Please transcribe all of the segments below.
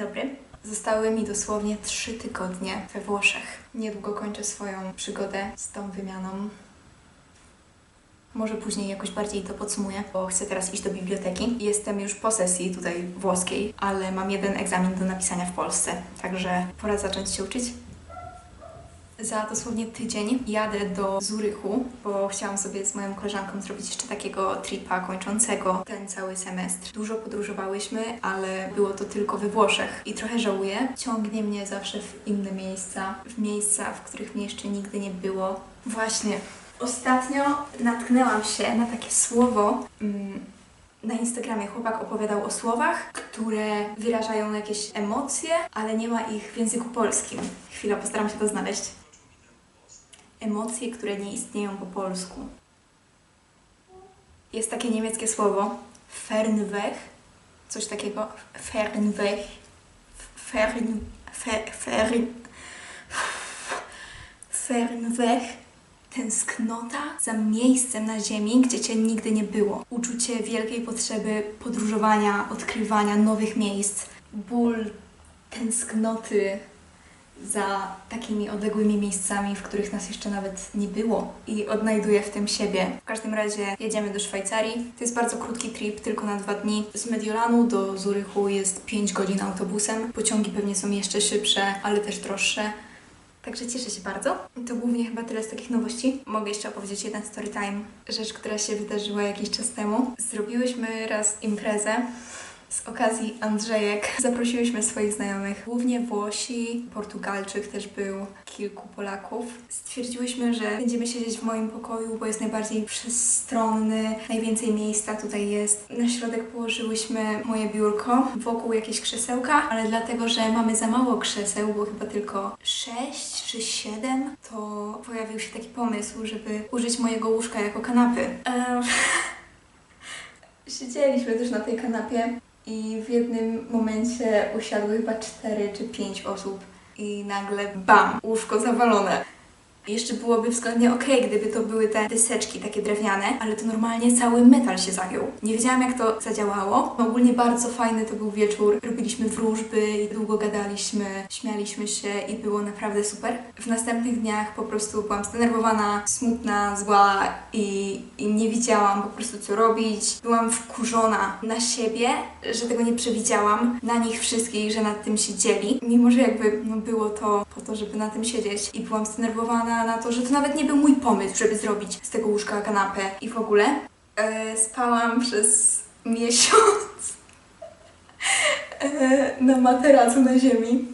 dobry. Zostały mi dosłownie trzy tygodnie we Włoszech. Niedługo kończę swoją przygodę z tą wymianą. Może później jakoś bardziej to podsumuję, bo chcę teraz iść do biblioteki. Jestem już po sesji tutaj włoskiej, ale mam jeden egzamin do napisania w Polsce, także pora zacząć się uczyć. Za dosłownie tydzień jadę do Zurychu, bo chciałam sobie z moją koleżanką zrobić jeszcze takiego tripa kończącego ten cały semestr. Dużo podróżowałyśmy, ale było to tylko we Włoszech i trochę żałuję. Ciągnie mnie zawsze w inne miejsca, w miejsca, w których mnie jeszcze nigdy nie było. Właśnie. Ostatnio natknęłam się na takie słowo. Mm, na Instagramie chłopak opowiadał o słowach, które wyrażają jakieś emocje, ale nie ma ich w języku polskim. Chwila, postaram się to znaleźć emocje, które nie istnieją po polsku. Jest takie niemieckie słowo Fernweh, coś takiego Fernweh, Fern, fer, fern, Fernweh, tęsknota za miejscem na ziemi, gdzie Cię nigdy nie było. Uczucie wielkiej potrzeby podróżowania, odkrywania nowych miejsc, ból tęsknoty za takimi odległymi miejscami, w których nas jeszcze nawet nie było i odnajduję w tym siebie. W każdym razie jedziemy do Szwajcarii. To jest bardzo krótki trip, tylko na dwa dni. Z Mediolanu do Zurychu jest 5 godzin autobusem. Pociągi pewnie są jeszcze szybsze, ale też droższe. Także cieszę się bardzo. To głównie chyba tyle z takich nowości. Mogę jeszcze opowiedzieć jeden story time. Rzecz, która się wydarzyła jakiś czas temu. Zrobiłyśmy raz imprezę z okazji Andrzejek zaprosiłyśmy swoich znajomych, głównie Włosi, Portugalczyk też był, kilku Polaków. Stwierdziłyśmy, że będziemy siedzieć w moim pokoju, bo jest najbardziej przestronny, najwięcej miejsca tutaj jest. Na środek położyłyśmy moje biurko, wokół jakieś krzesełka, ale dlatego, że mamy za mało krzeseł, było chyba tylko sześć czy siedem, to pojawił się taki pomysł, żeby użyć mojego łóżka jako kanapy. Siedzieliśmy też na tej kanapie i w jednym momencie usiadły chyba cztery czy pięć osób i nagle bam, łóżko zawalone. Jeszcze byłoby względnie okej, gdyby to były te deseczki takie drewniane, ale to normalnie cały metal się zagiął. Nie wiedziałam jak to zadziałało. Ogólnie bardzo fajny to był wieczór. Robiliśmy wróżby długo gadaliśmy, śmialiśmy się i było naprawdę super. W następnych dniach po prostu byłam zdenerwowana, smutna, zła i, i nie wiedziałam po prostu co robić. Byłam wkurzona na siebie, że tego nie przewidziałam, na nich wszystkich, że nad tym siedzieli. Mimo, że jakby no, było to po to, żeby na tym siedzieć i byłam zdenerwowana na to, że to nawet nie był mój pomysł, żeby zrobić z tego łóżka kanapę i w ogóle. E, spałam przez miesiąc e, na materacu na ziemi.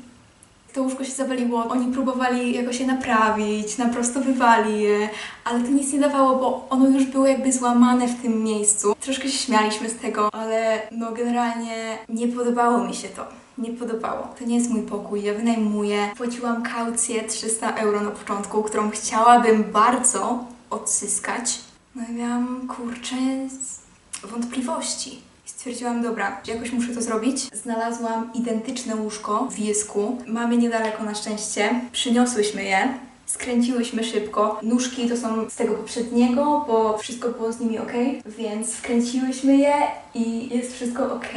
To łóżko się zawaliło, oni próbowali jakoś je naprawić, naprostowywali je, ale to nic nie dawało, bo ono już było jakby złamane w tym miejscu. Troszkę się śmialiśmy z tego, ale no generalnie nie podobało mi się to. Nie podobało. To nie jest mój pokój, ja wynajmuję. Płaciłam kaucję 300 euro na początku, którą chciałabym bardzo odzyskać. No i miałam, kurczę, wątpliwości. I stwierdziłam, dobra, jakoś muszę to zrobić. Znalazłam identyczne łóżko w Jesku. Mamy niedaleko na szczęście. Przyniosłyśmy je. Skręciłyśmy szybko. Nóżki to są z tego poprzedniego, bo wszystko było z nimi ok, więc wkręciłyśmy je i jest wszystko ok.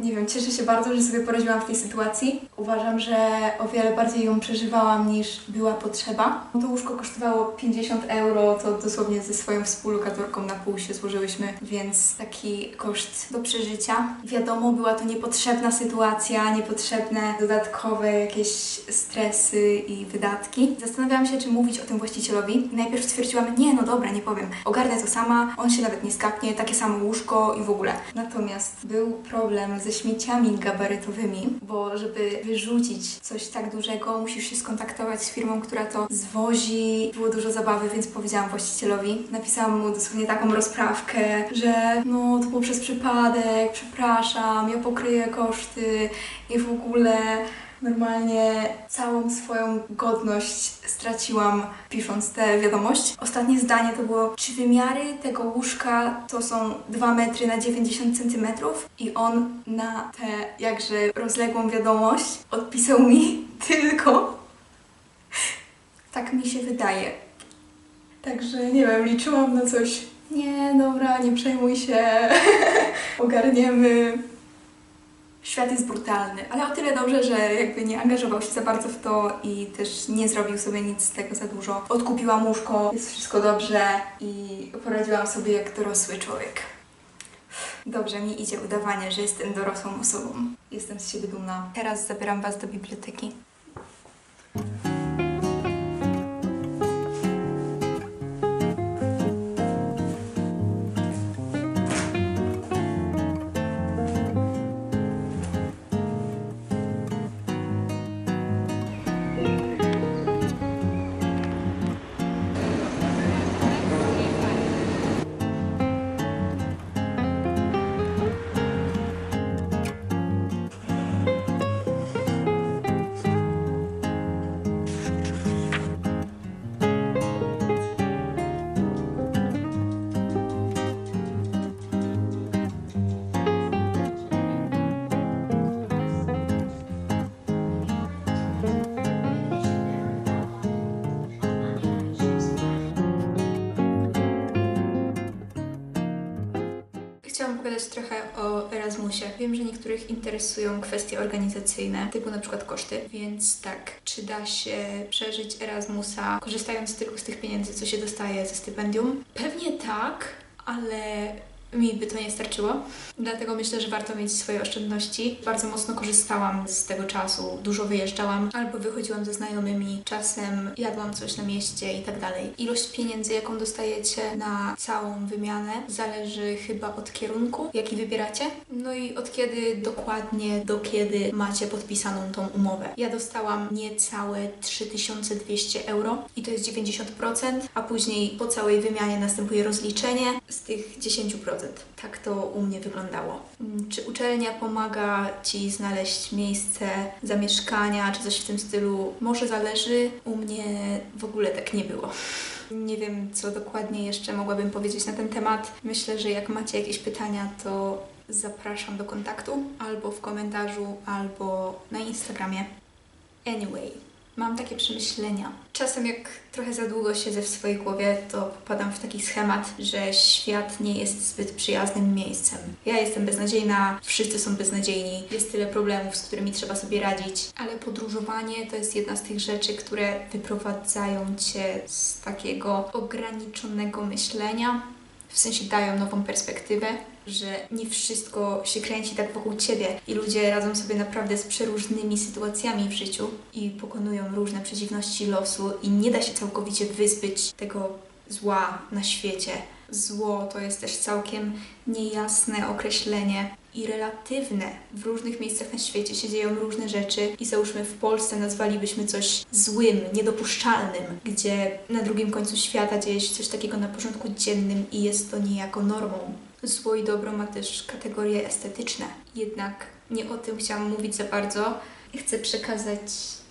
Nie wiem, cieszę się bardzo, że sobie poradziłam w tej sytuacji. Uważam, że o wiele bardziej ją przeżywałam niż była potrzeba. To łóżko kosztowało 50 euro, to dosłownie ze swoją współlokatorką na pół się złożyłyśmy, więc taki koszt do przeżycia. Wiadomo, była to niepotrzebna sytuacja, niepotrzebne dodatkowe jakieś stresy i wydatki. Zastanawiałam się, czy mówić o tym właścicielowi najpierw stwierdziłam, nie, no dobra, nie powiem. Ogarnę to sama, on się nawet nie skapnie, takie samo łóżko i w ogóle. Natomiast był problem ze śmieciami gabarytowymi, bo żeby wyrzucić coś tak dużego, musisz się skontaktować z firmą, która to zwozi. Było dużo zabawy, więc powiedziałam właścicielowi. Napisałam mu dosłownie taką rozprawkę, że no to było przez przypadek, przepraszam, ja pokryję koszty i w ogóle normalnie całą swoją godność straciłam pisząc tę wiadomość. Ostatnie zdanie to było, czy wymiary tego łóżka to są 2 metry na 90 centymetrów? I on na tę jakże rozległą wiadomość odpisał mi tylko tak mi się wydaje. Także nie wiem, liczyłam na coś. Nie, dobra, nie przejmuj się. Ogarniemy. Świat jest brutalny, ale o tyle dobrze, że jakby nie angażował się za bardzo w to i też nie zrobił sobie nic z tego za dużo. Odkupiłam łóżko, jest wszystko dobrze i poradziłam sobie jak dorosły człowiek. Dobrze mi idzie udawanie, że jestem dorosłą osobą. Jestem z siebie dumna. Teraz zabieram Was do biblioteki. Pogadać trochę o Erasmusie. Wiem, że niektórych interesują kwestie organizacyjne, typu na przykład koszty, więc tak, czy da się przeżyć Erasmusa korzystając tylko z tych pieniędzy, co się dostaje ze stypendium? Pewnie tak, ale mi by to nie starczyło. Dlatego myślę, że warto mieć swoje oszczędności. Bardzo mocno korzystałam z tego czasu, dużo wyjeżdżałam, albo wychodziłam ze znajomymi, czasem jadłam coś na mieście i tak dalej. Ilość pieniędzy, jaką dostajecie na całą wymianę, zależy chyba od kierunku, jaki wybieracie, no i od kiedy dokładnie, do kiedy macie podpisaną tą umowę. Ja dostałam niecałe 3200 euro i to jest 90%, a później po całej wymianie następuje rozliczenie z tych 10%. Tak to u mnie wyglądało. Mm, Czy uczelnia pomaga Ci znaleźć miejsce zamieszkania, czy coś w tym stylu? Może zależy. U mnie w ogóle tak nie było. Nie wiem, co dokładnie jeszcze mogłabym powiedzieć na ten temat. Myślę, że jak macie jakieś pytania, to zapraszam do kontaktu albo w komentarzu, albo na Instagramie. Anyway, mam takie przemyślenia. Czasem jak trochę za długo siedzę w swojej głowie, to popadam w taki schemat, że świat nie jest zbyt przyjaznym miejscem. Ja jestem beznadziejna, wszyscy są beznadziejni, jest tyle problemów, z którymi trzeba sobie radzić, ale podróżowanie to jest jedna z tych rzeczy, które wyprowadzają Cię z takiego ograniczonego myślenia, w sensie dają nową perspektywę, że nie wszystko się kręci tak wokół ciebie i ludzie radzą sobie naprawdę z przeróżnymi sytuacjami w życiu i pokonują różne przeciwności losu i nie da się całkowicie wyzbyć tego zła na świecie. Zło to jest też całkiem niejasne określenie i relatywne. W różnych miejscach na świecie się dzieją różne rzeczy i załóżmy w Polsce nazwalibyśmy coś złym, niedopuszczalnym, gdzie na drugim końcu świata dzieje się coś takiego na porządku dziennym i jest to niejako normą. Zło i dobro ma też kategorie estetyczne. Jednak nie o tym chciałam mówić za bardzo. Chcę przekazać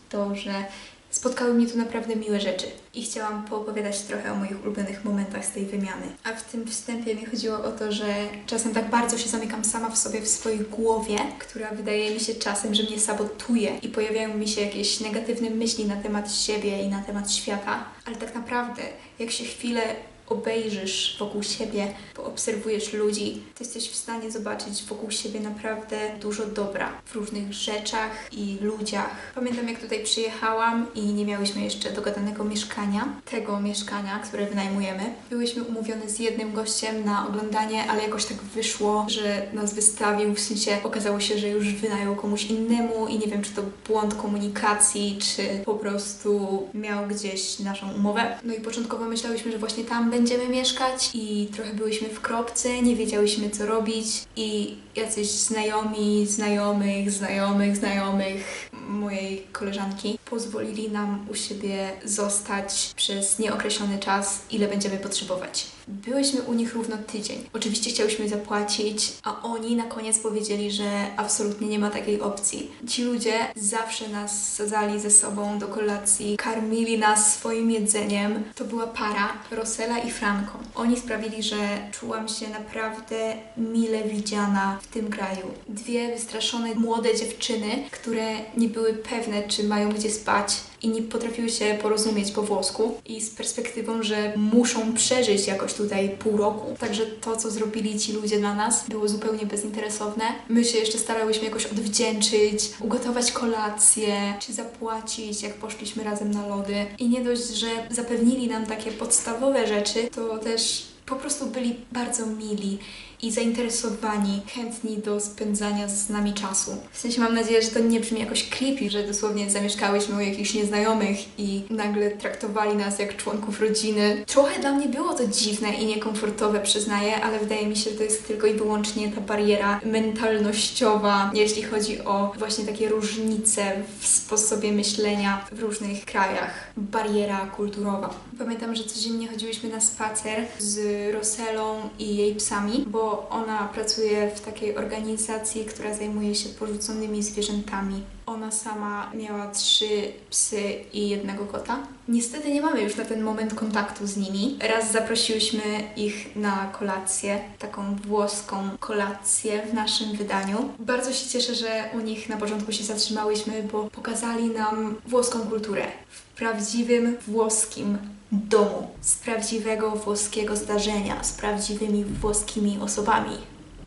to, że Spotkały mnie tu naprawdę miłe rzeczy i chciałam poopowiadać trochę o moich ulubionych momentach z tej wymiany. A w tym wstępie mi chodziło o to, że czasem tak bardzo się zamykam sama w sobie, w swojej głowie, która wydaje mi się czasem, że mnie sabotuje i pojawiają mi się jakieś negatywne myśli na temat siebie i na temat świata, ale tak naprawdę, jak się chwilę obejrzysz wokół siebie, poobserwujesz ludzi, to jesteś w stanie zobaczyć wokół siebie naprawdę dużo dobra w różnych rzeczach i ludziach. Pamiętam, jak tutaj przyjechałam i nie miałyśmy jeszcze dogadanego mieszkania, tego mieszkania, które wynajmujemy. Byłyśmy umówione z jednym gościem na oglądanie, ale jakoś tak wyszło, że nas wystawił, w sensie okazało się, że już wynajął komuś innemu i nie wiem, czy to błąd komunikacji, czy po prostu miał gdzieś naszą umowę. No i początkowo myślałyśmy, że właśnie tam będziemy mieszkać i trochę byłyśmy w kropce, nie wiedziałyśmy co robić i jacyś znajomi, znajomych, znajomych, znajomych mojej koleżanki pozwolili nam u siebie zostać przez nieokreślony czas, ile będziemy potrzebować. Byłyśmy u nich równo tydzień. Oczywiście chciałyśmy zapłacić, a oni na koniec powiedzieli, że absolutnie nie ma takiej opcji. Ci ludzie zawsze nas sadzali ze sobą do kolacji, karmili nas swoim jedzeniem. To była para, Rosela i Franco. Oni sprawili, że czułam się naprawdę mile widziana w tym kraju. Dwie wystraszone młode dziewczyny, które nie były pewne, czy mają gdzie spać i nie potrafiły się porozumieć po włosku i z perspektywą, że muszą przeżyć jakoś tutaj pół roku. Także to, co zrobili ci ludzie dla nas, było zupełnie bezinteresowne. My się jeszcze starałyśmy jakoś odwdzięczyć, ugotować kolację, czy zapłacić, jak poszliśmy razem na lody. I nie dość, że zapewnili nam takie podstawowe rzeczy, to też po prostu byli bardzo mili i zainteresowani, chętni do spędzania z nami czasu. W sensie mam nadzieję, że to nie brzmi jakoś creepy, że dosłownie zamieszkałyśmy u jakichś nieznajomych i nagle traktowali nas jak członków rodziny. Trochę dla mnie było to dziwne i niekomfortowe, przyznaję, ale wydaje mi się, że to jest tylko i wyłącznie ta bariera mentalnościowa, jeśli chodzi o właśnie takie różnice w sposobie myślenia w różnych krajach. Bariera kulturowa. Pamiętam, że codziennie chodziłyśmy na spacer z Roselą i jej psami, bo ona pracuje w takiej organizacji, która zajmuje się porzuconymi zwierzętami. Ona sama miała trzy psy i jednego kota. Niestety nie mamy już na ten moment kontaktu z nimi. Raz zaprosiłyśmy ich na kolację, taką włoską kolację w naszym wydaniu. Bardzo się cieszę, że u nich na początku się zatrzymałyśmy, bo pokazali nam włoską kulturę w prawdziwym włoskim domu, z prawdziwego włoskiego zdarzenia, z prawdziwymi włoskimi osobami.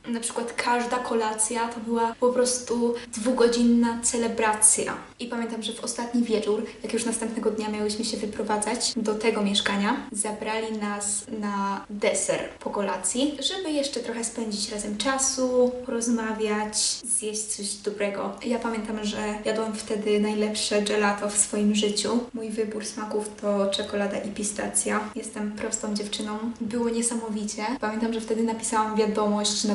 Na przykład każda kolacja to była po prostu dwugodzinna celebracja. I pamiętam, że w ostatni wieczór, jak już następnego dnia miałyśmy się wyprowadzać do tego mieszkania, zabrali nas na deser po kolacji, żeby jeszcze trochę spędzić razem czasu, porozmawiać, zjeść coś dobrego. Ja pamiętam, że jadłam wtedy najlepsze gelato w swoim życiu. Mój wybór smaków to czekolada i pistacja. Jestem prostą dziewczyną. Było niesamowicie. Pamiętam, że wtedy napisałam wiadomość na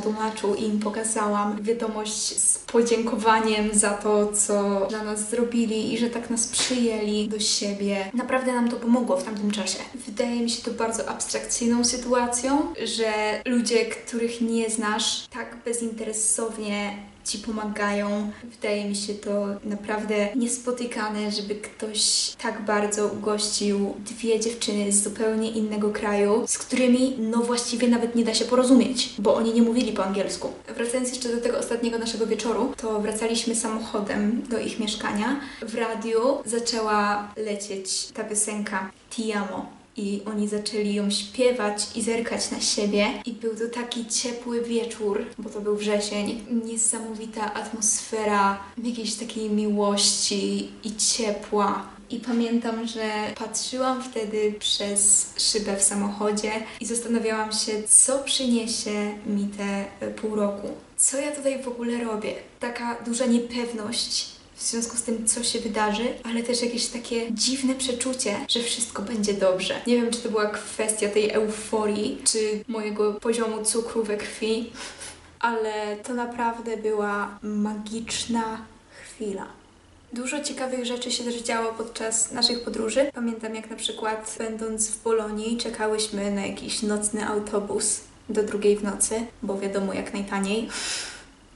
i im pokazałam wiadomość z podziękowaniem za to, co dla nas zrobili i że tak nas przyjęli do siebie. Naprawdę nam to pomogło w tamtym czasie. Wydaje mi się to bardzo abstrakcyjną sytuacją, że ludzie, których nie znasz, tak bezinteresownie ci pomagają. Wydaje mi się to naprawdę niespotykane, żeby ktoś tak bardzo ugościł dwie dziewczyny z zupełnie innego kraju, z którymi no właściwie nawet nie da się porozumieć, bo oni nie mówili po angielsku. Wracając jeszcze do tego ostatniego naszego wieczoru, to wracaliśmy samochodem do ich mieszkania. W radiu zaczęła lecieć ta piosenka Ti amo i oni zaczęli ją śpiewać i zerkać na siebie. I był to taki ciepły wieczór, bo to był wrzesień. Niesamowita atmosfera jakiejś takiej miłości i ciepła. I pamiętam, że patrzyłam wtedy przez szybę w samochodzie i zastanawiałam się, co przyniesie mi te e, pół roku. Co ja tutaj w ogóle robię? Taka duża niepewność w związku z tym, co się wydarzy, ale też jakieś takie dziwne przeczucie, że wszystko będzie dobrze. Nie wiem, czy to była kwestia tej euforii, czy mojego poziomu cukru we krwi, ale to naprawdę była magiczna chwila. Dużo ciekawych rzeczy się też działo podczas naszych podróży. Pamiętam, jak na przykład będąc w Bolonii, czekałyśmy na jakiś nocny autobus do drugiej w nocy, bo wiadomo, jak najtaniej.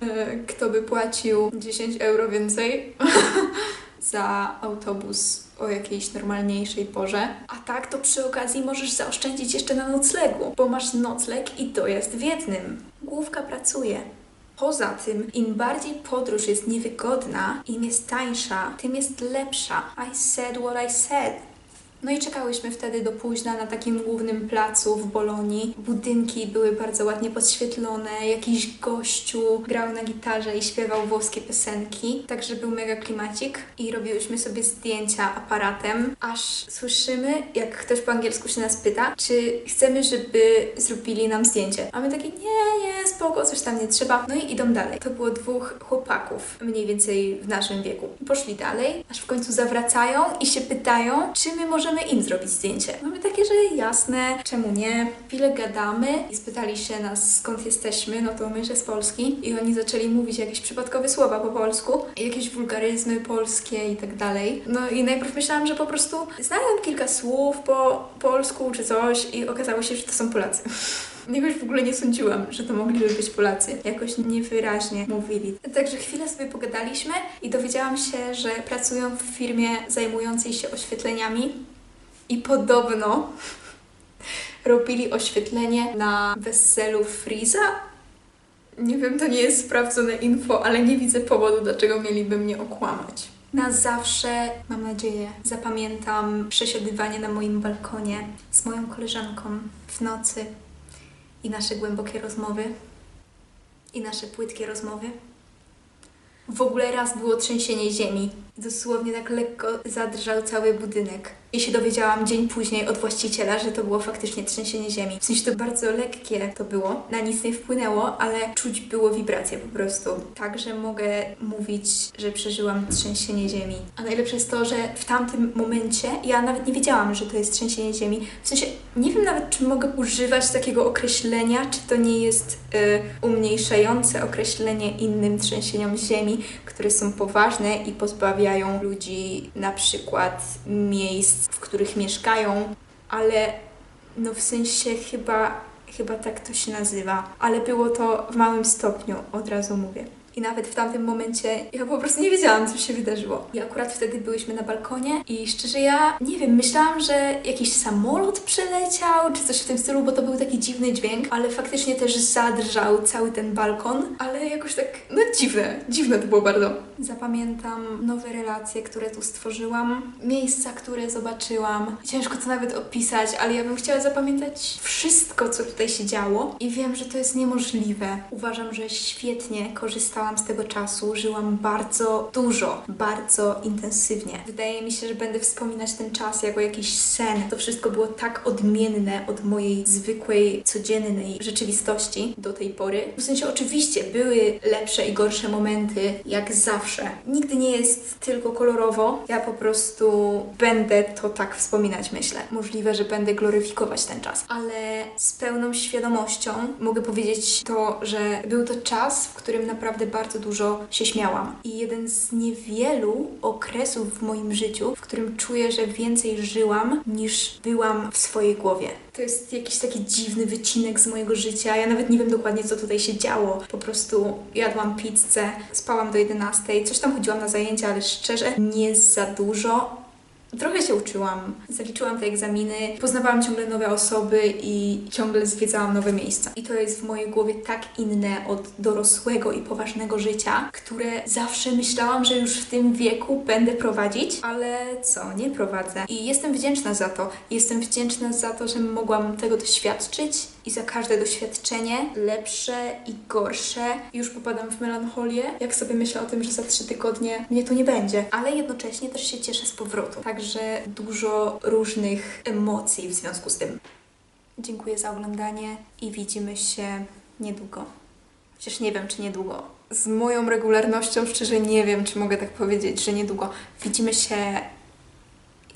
E, Kto by płacił 10 euro więcej za autobus o jakiejś normalniejszej porze. A tak to przy okazji możesz zaoszczędzić jeszcze na noclegu, bo masz nocleg i dojazd w jednym. Główka pracuje. Poza tym, im bardziej podróż jest niewygodna, im jest tańsza, tym jest lepsza. I said what I said. No i czekałyśmy wtedy do późna na takim głównym placu w Bolonii. Budynki były bardzo ładnie podświetlone, jakiś gościu grał na gitarze i śpiewał włoskie piosenki, także był mega klimacik i robiłyśmy sobie zdjęcia aparatem, aż słyszymy, jak ktoś po angielsku się nas pyta, czy chcemy, żeby zrobili nam zdjęcie. A my takie, nie, nie, spoko, coś tam nie trzeba. No i idą dalej. To było dwóch chłopaków, mniej więcej w naszym wieku. Poszli dalej, aż w końcu zawracają i się pytają, czy my możemy im zrobić zdjęcie. Mamy takie, że jasne, czemu nie? Chwilę gadamy i spytali się nas, skąd jesteśmy, no to my, że z Polski. I oni zaczęli mówić jakieś przypadkowe słowa po polsku, jakieś wulgaryzmy polskie i tak dalej. No i najpierw myślałam, że po prostu znają kilka słów po polsku czy coś i okazało się, że to są Polacy. Jakoś w ogóle nie sądziłam, że to mogliby być Polacy. Jakoś niewyraźnie mówili. Także chwilę sobie pogadaliśmy i dowiedziałam się, że pracują w firmie zajmującej się oświetleniami i podobno robili oświetlenie na weselu Friza. Nie wiem, to nie jest sprawdzone info, ale nie widzę powodu, dlaczego mieliby mnie okłamać. Na zawsze, mam nadzieję, zapamiętam przesiadywanie na moim balkonie z moją koleżanką w nocy i nasze głębokie rozmowy i nasze płytkie rozmowy. W ogóle raz było trzęsienie ziemi. Dosłownie tak lekko zadrżał cały budynek. I się dowiedziałam dzień później od właściciela, że to było faktycznie trzęsienie ziemi. W sensie to bardzo lekkie to było, na nic nie wpłynęło, ale czuć było wibracje po prostu. Także mogę mówić, że przeżyłam trzęsienie ziemi. A najlepsze jest to, że w tamtym momencie ja nawet nie wiedziałam, że to jest trzęsienie ziemi. W sensie nie wiem nawet, czy mogę używać takiego określenia, czy to nie jest y, umniejszające określenie innym trzęsieniom ziemi, które są poważne i pozbawiają ludzi na przykład miejsc, w których mieszkają, ale no w sensie chyba, chyba tak to się nazywa, ale było to w małym stopniu, od razu mówię. I nawet w tamtym momencie ja po prostu nie wiedziałam, co się wydarzyło. I akurat wtedy byłyśmy na balkonie i szczerze ja, nie wiem, myślałam, że jakiś samolot przeleciał, czy coś w tym stylu, bo to był taki dziwny dźwięk, ale faktycznie też zadrżał cały ten balkon, ale jakoś tak, no dziwne, dziwne to było bardzo. Zapamiętam nowe relacje, które tu stworzyłam, miejsca, które zobaczyłam. Ciężko to nawet opisać, ale ja bym chciała zapamiętać wszystko, co tutaj się działo i wiem, że to jest niemożliwe. Uważam, że świetnie korzystałam z tego czasu, żyłam bardzo dużo, bardzo intensywnie. Wydaje mi się, że będę wspominać ten czas jako jakiś sen. To wszystko było tak odmienne od mojej zwykłej, codziennej rzeczywistości do tej pory. W sensie oczywiście były lepsze i gorsze momenty, jak zawsze. Nigdy nie jest tylko kolorowo. Ja po prostu będę to tak wspominać, myślę. Możliwe, że będę gloryfikować ten czas, ale z pełną świadomością mogę powiedzieć to, że był to czas, w którym naprawdę bardzo dużo się śmiałam. I jeden z niewielu okresów w moim życiu, w którym czuję, że więcej żyłam niż byłam w swojej głowie. To jest jakiś taki dziwny wycinek z mojego życia. Ja nawet nie wiem dokładnie, co tutaj się działo. Po prostu jadłam pizzę, spałam do 11, coś tam chodziłam na zajęcia, ale szczerze nie za dużo. Trochę się uczyłam, zaliczyłam te egzaminy, poznawałam ciągle nowe osoby i ciągle zwiedzałam nowe miejsca. I to jest w mojej głowie tak inne od dorosłego i poważnego życia, które zawsze myślałam, że już w tym wieku będę prowadzić, ale co, nie prowadzę. I jestem wdzięczna za to. Jestem wdzięczna za to, że mogłam tego doświadczyć i za każde doświadczenie, lepsze i gorsze, już popadam w melancholię, jak sobie myślę o tym, że za trzy tygodnie mnie tu nie będzie. Ale jednocześnie też się cieszę z powrotu. Także dużo różnych emocji w związku z tym. Dziękuję za oglądanie i widzimy się niedługo. Chociaż nie wiem, czy niedługo. Z moją regularnością szczerze nie wiem, czy mogę tak powiedzieć, że niedługo. Widzimy się.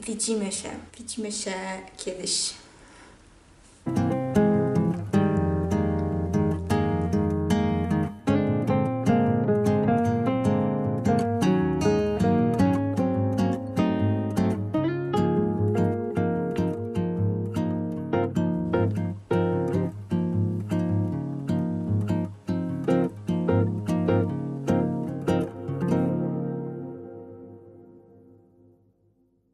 Widzimy się. Widzimy się kiedyś.